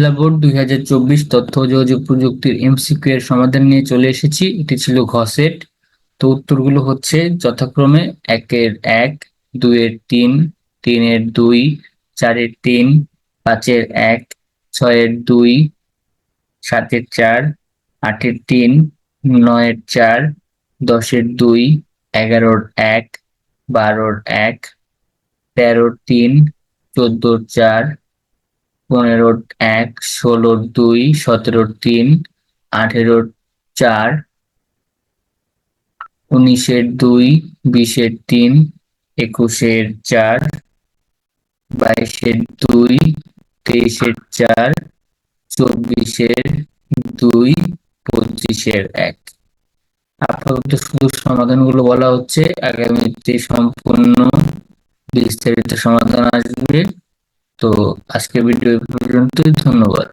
Comilla board দুই হাজার চব্বিশ তথ্য যোগাযোগ প্রযুক্তির এমসিকিউ এর সমাধান নিয়ে চলে এসেছি। এটি ছিল ঘসেট। তো উত্তরগুলো হচ্ছে যথাক্রমে একের এক, দুইয়ের তিন, তিনের দুই, চারের তিন, পাঁচের এক, ছয়ের দুই, সাতের চার, আটের তিন, নয়ের চার, দশের দুই, এগারোর এক, বারোর এক, তেরোর তিন, চোদ্দোর চার, পনেরোর এক ষোলোর দুই সতেরোর তিন আঠেরোর চার, উনিশের দুই, বিশের তিন, একুশের চার, বাইশের দুই, তেইশের চার, চব্বিশের দুই, পঁচিশের এক। আপাতত শুধু সমাধানগুলো বলা হচ্ছে। আগামীতে সম্পূর্ণ বিস্তারিত সমাধান আসবে। তো আজকের ভিডিও পর্যন্তই ধন্যবাদ।